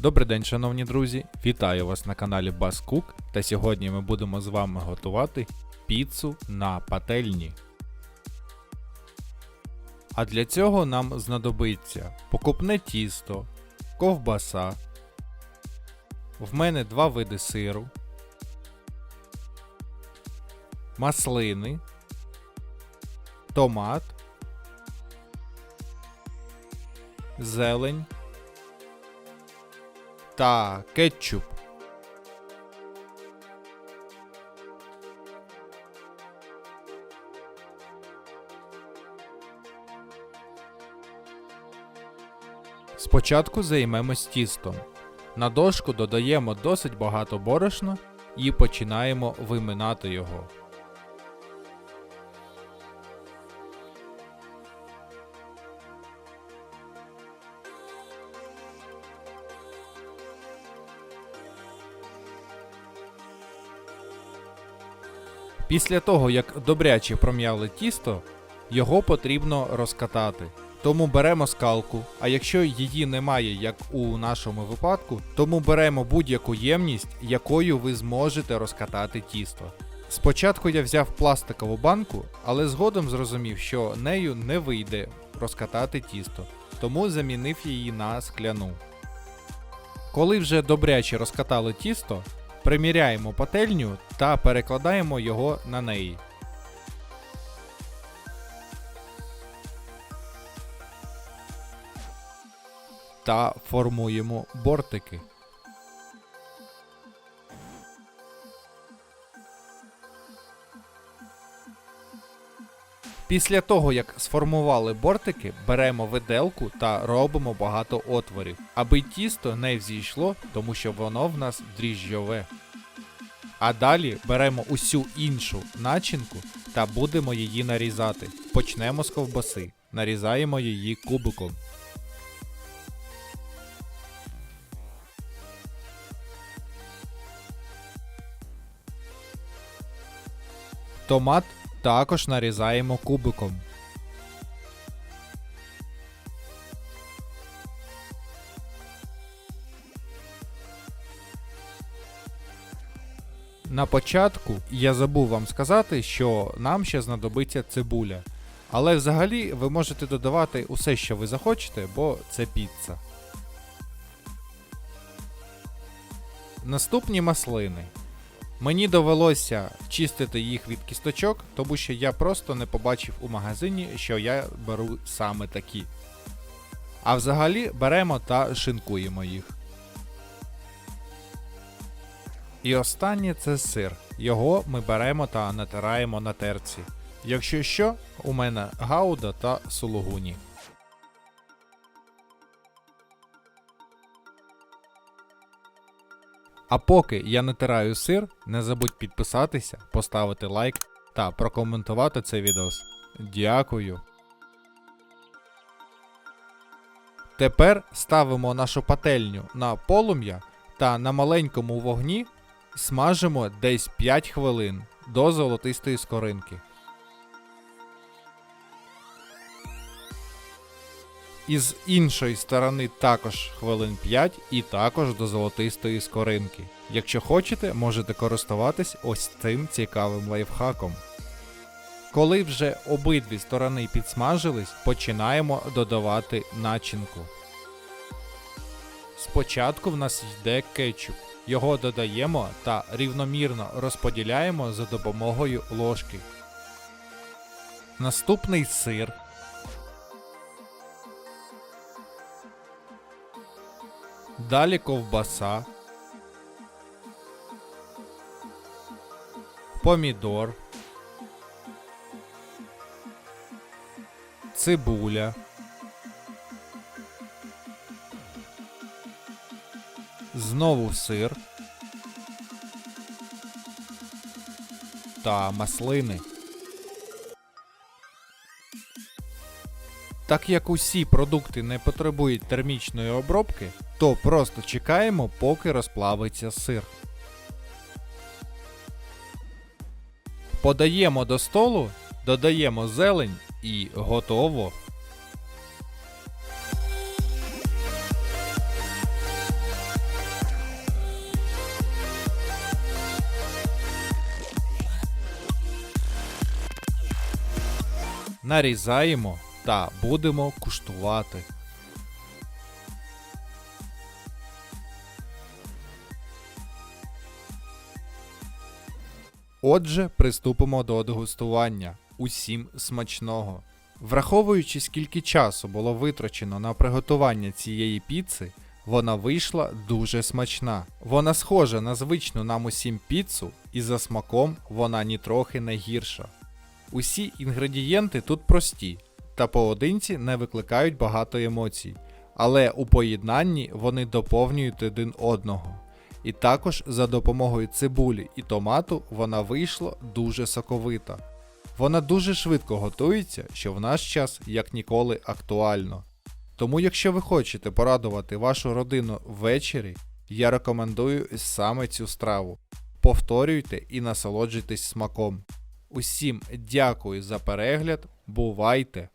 Добрий день, шановні друзі! Вітаю вас на каналі BuzzCook та сьогодні ми будемо з вами готувати піцу на пательні. А для цього нам знадобиться покупне тісто, ковбаса. В мене два види сиру, маслини, томат, зелень та кетчуп. Спочатку займемось тістом. На дошку додаємо досить багато борошна і починаємо виминати його. Після того, як добряче пром'яли тісто, його потрібно розкатати. Тому беремо скалку, а якщо її немає, як у нашому випадку, тому беремо будь-яку ємність, якою ви зможете розкатати тісто. Спочатку я взяв пластикову банку, але згодом зрозумів, що нею не вийде розкатати тісто, тому замінив її на скляну. Коли вже добряче розкатали тісто, приміряємо пательню та перекладаємо його на неї. Та формуємо бортики. Після того, як сформували бортики, беремо виделку та робимо багато отворів, аби тісто не взійшло, тому що воно в нас дріжджове. А далі беремо усю іншу начинку та будемо її нарізати. Почнемо з ковбаси. Нарізаємо її кубиком. Томат також нарізаємо кубиком. На початку я забув вам сказати, що нам ще знадобиться цибуля. Але взагалі ви можете додавати усе, що ви захочете, бо це піца. Наступні маслини. Мені довелося чистити їх від кісточок, тому що я просто не побачив у магазині, що я беру саме такі. А взагалі беремо та шинкуємо їх. І останнє це сир. Його ми беремо та натираємо на терці. Якщо що, у мене гауда та сулугуні. А поки я натираю сир, не забудь підписатися, поставити лайк та прокоментувати цей відео. Дякую. Тепер ставимо нашу пательню на полум'я та на маленькому вогні смажимо десь 5 хвилин до золотистої скоринки. І з іншої сторони також хвилин 5 і також до золотистої скоринки. Якщо хочете, можете користуватись ось цим цікавим лайфхаком. Коли вже обидві сторони підсмажились, починаємо додавати начинку. Спочатку в нас йде кетчуп. Його додаємо та рівномірно розподіляємо за допомогою ложки. Наступний сир. Далі ковбаса. Помідор. Цибуля. Знову сир. Та маслини. Так як усі продукти не потребують термічної обробки, то просто чекаємо, поки розплавиться сир. Подаємо до столу, додаємо зелень і готово. Нарізаємо та будемо куштувати. Отже, приступимо до дегустування. Усім смачного. Враховуючи, скільки часу було витрачено на приготування цієї піци, вона вийшла дуже смачна. Вона схожа на звичну нам усім піцу, і за смаком вона нітрохи не гірша. Усі інгредієнти тут прості, та поодинці не викликають багато емоцій, але у поєднанні вони доповнюють один одного. І також за допомогою цибулі і томату вона вийшла дуже соковита. Вона дуже швидко готується, що в наш час як ніколи актуально. Тому, якщо ви хочете порадувати вашу родину ввечері, я рекомендую саме цю страву. Повторюйте і насолоджуйтесь смаком. Усім дякую за перегляд, бувайте!